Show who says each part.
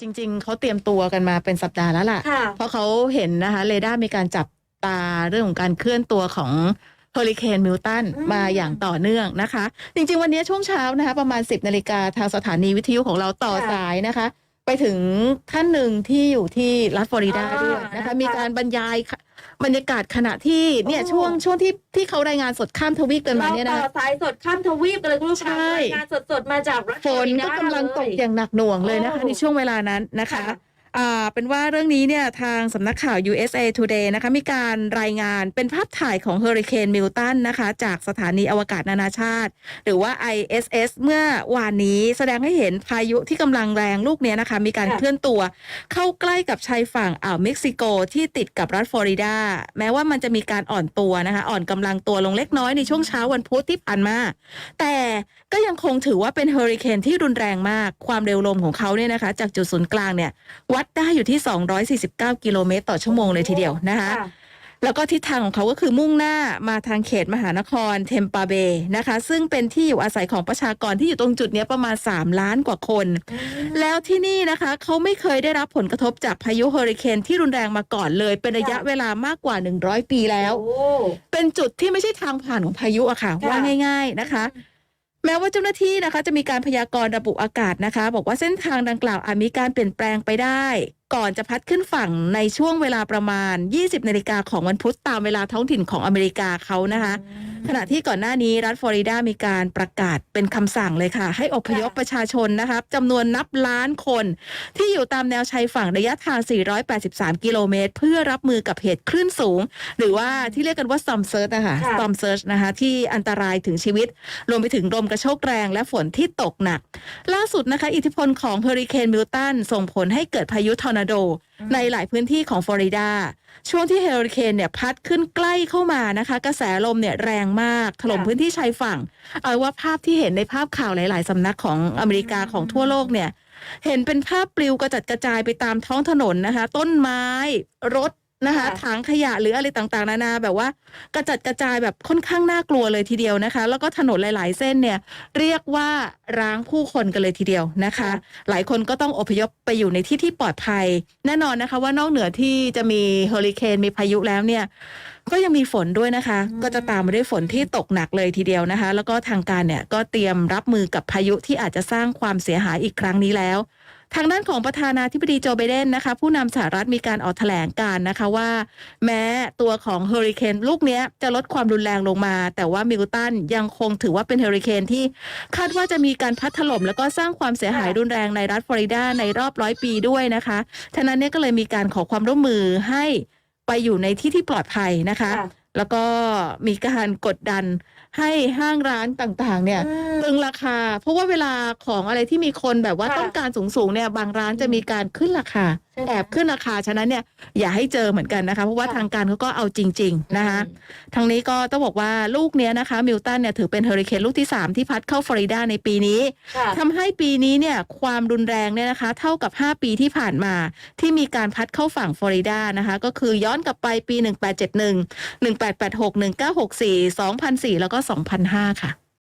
Speaker 1: จริง ๆ เขาเตรียมตัวกันมาเป็นสัปดาห์แล้วล่ะ
Speaker 2: ค่ะ
Speaker 1: เพราะเขาเห็นนะคะเรดาร์มีการจับตาเรื่องของการเคลื่อนตัวของเฮอริเคนมิลตัน
Speaker 2: อืม
Speaker 1: มาอย่างต่อเนื่องนะคะ จริง ๆ วันนี้ช่วงเช้านะคะ ประมาณ 10นาฬิกาทางสถานีวิทยุของเราต่อสายนะคะ ไปถึงท่านหนึ่งที่อยู่ที่รัฐฟลอริดาด้วยนะคะ มีการบรรยายค่ะบรรยากาศขณะที่เนี่ยช่วงช่วงที่ที่เขารายงานสดข้ามทวีปกันมา
Speaker 2: เรา
Speaker 1: เนี่ย
Speaker 2: ต่
Speaker 1: นะ
Speaker 2: อสายสดข้ามทวีปกันเลยคุณผู้ชม
Speaker 1: ใช่
Speaker 2: รายงานสดๆมาจากรัฐ
Speaker 1: ฝน
Speaker 2: ฟลอริ
Speaker 1: ก็
Speaker 2: ดากำ
Speaker 1: ลังตก
Speaker 2: เล
Speaker 1: อย่างหนักหน่วงเลยนะคะ
Speaker 2: โอ้
Speaker 1: ในช่วงเวลานั้นนะคะ
Speaker 2: ค่ะ
Speaker 1: อ่า เป็นว่าเรื่องนี้เนี่ยทางสำนักข่าว USA Today นะคะมีการรายงานเป็นภาพถ่ายของเฮอริเคนมิลตันนะคะจากสถานีอวกาศนานาชาติ หรือว่า ISS เมื่อวานนี้แสดงให้เห็นพายุที่กำลังแรงลูกนี้นะคะ มีการเคลื่อนตัว เข้าใกล้กับชายฝั่งอ่าวเม็กซิโกที่ติดกับรัฐฟลอริดา แม้ว่ามันจะมีการอ่อนตัวนะคะ อ่อนกำลังตัวลงเล็กน้อยในช่วงเช้าวันพุธที่ผ่านมา แต่ก็ยังคงถือว่าเป็นเฮอริเคนที่รุนแรงมากความเร็วลมของเขาเนี่ยนะคะ จากจุดศูนย์กลางเนี่ยวัดได้อยู่ที่ 249 กิโลเมตรต่อชั่วโมงเลยทีเดียวนะคะ
Speaker 2: ค่ะ
Speaker 1: แล้วก็ทิศทางของเขาก็คือมุ่งหน้ามาทางเขตมหานครเทมปาเบนะคะ ซึ่งเป็นที่อยู่อาศัยของประชากรที่อยู่ตรงจุดเนี้ยประมาณ 3 ล้านกว่าคน แล้วที่นี่นะคะเขาไม่เคยได้รับผลกระทบจากพายุเฮอริเคนที่รุนแรงมาก่อนเลย เป็นระยะ
Speaker 2: ค่ะ
Speaker 1: เวลามากกว่า 100 ปีแล้ว
Speaker 2: โอ้
Speaker 1: เป็นจุดที่ไม่ใช่ทางผ่านของพายุอะค่ะ
Speaker 2: ค่ะ
Speaker 1: ว่าง่าย ๆนะคะ แม้ว่าเจ้าหน้าที่นะคะ จะมีการพยากรณ์ระบุอากาศนะคะ บอกว่าเส้นทางดังกล่าวอาจมีการเปลี่ยนแปลงไปได้ ก่อนจะพัดขึ้นฝั่งในช่วงเวลาประมาณ 20นาฬิกาของวันพุธตามเวลาท้องถิ่นของอเมริกาเขานะคะ ขณะที่ก่อนหน้านี้รัฐฟลอริดามีการประกาศเป็นคำสั่งเลยค่ะ ให้อพยพ
Speaker 2: ค่ะ
Speaker 1: ประชาชนนะครับจำนวนนับล้านคน ที่อยู่ตามแนวชายฝั่งระยะทาง 483 กิโลเมตร เพื่อรับมือกับเหตุคลื่นสูง หรือว่าที่เรียกกันว่า storm surge นะคะ
Speaker 2: ค่ะ
Speaker 1: storm surge นะคะ ที่อันตรายถึงชีวิต รวมไปถึงลมกระโชกแรงและฝนที่ตกหนัก ล่าสุดนะคะ อิทธิพลของเฮอริเคนมิลตันส่งผลให้เกิดพายุทอร์นาโด ในหลายพื้นที่ของฟลอริดา ช่วงที่เฮอริเคนเนี่ยพัดขึ้นใกล้เข้ามานะคะ กระแสลมเนี่ยแรงมาก ถล่ม
Speaker 2: ค่ะ
Speaker 1: พื้นที่ชายฝั่ง เอาว่าภาพที่เห็นในภาพข่าวหลาย ๆ สำนักของอเมริกา
Speaker 2: อืม
Speaker 1: ของทั่วโลกเนี่ย เห็นเป็นภาพปลิวกระจัดกระจายไปตามท้องถนนนะคะ ต้นไม้ รถ นะคะ
Speaker 2: ค่ะ
Speaker 1: ถังขยะหรืออะไรต่างๆ นานาแบบว่า กระจัดกระจายแบบค่อนข้างน่ากลัวเลยทีเดียวนะคะ แล้วก็ถนนหลาย ๆ เส้นเนี่ย เรียกว่าร้างผู้คนกันเลยทีเดียวนะคะ หลายคนก็ต้องอพยพไปอยู่ในที่ที่ปลอดภัย แน่นอนนะคะ ว่านอกเหนือที่จะมีเฮอริเคนมีพายุแล้วเนี่ยก็ยังมีฝนด้วยนะคะ
Speaker 2: อืม
Speaker 1: ก็จะตามมาด้วยฝนที่ตกหนักเลยทีเดียวนะคะ แล้วก็ทางการเนี่ยก็เตรียมรับมือกับพายุที่อาจจะสร้างความเสียหายอีกครั้งนี้แล้ว ทางด้านของประธานาธิบดีโจไบเดนนะคะ ผู้นำสหรัฐมีการออกแถลงการนะคะว่า แม้ตัวของเฮอริเคนลูกนี้จะลดความรุนแรงลงมา แต่ว่ามิลตันยังคงถือว่าเป็นเฮอริเคนที่คาดว่าจะมีการพัดถล่มแล้วก็สร้างความเสียหายรุนแรงในรัฐฟลอริดาในรอบร้อยปีด้วยนะคะฉะนั้นเนี่ยก็เลยมีการขอความร่วมมือให้ไปอยู่ในที่ที่ปลอดภัยนะคะะ แล้วก็มีการกดดันให้ห้างร้านต่างๆ เนี่ย
Speaker 2: อืม
Speaker 1: ตึงราคา เพราะว่าเวลาของอะไรที่มีคนแบบว่า
Speaker 2: ค่ะ
Speaker 1: ต้องการสูงๆเนี่ยบางร้านจะมีการขึ้นราคา
Speaker 2: ใช่ไหม
Speaker 1: แอบขึ้นราคาฉะนั้นเนี่ยอย่าให้เจอเหมือนกันนะคะ เพราะว่า
Speaker 2: ค่ะ
Speaker 1: ทางการเขาก็เอาจริง ๆ นะคะทางนี้ก็ต้องบอกว่าลูกเนี้ยนะคะมิลตันเนี่ยถือเป็นเฮอริเคนลูกที่ 3 ที่พัดเข้าฟลอริดาในปีนี้
Speaker 2: ค่ะ
Speaker 1: ทำให้ปีนี้เนี่ยความรุนแรงเนี่ยนะคะ เท่ากับ 5 ปีที่ผ่านมา ที่มีการพัดเข้าฝั่งฟลอริดานะคะก็คือย้อนกลับไปปี 1871 1886 1964 2004 แล้วก็ 2005 ค่ะ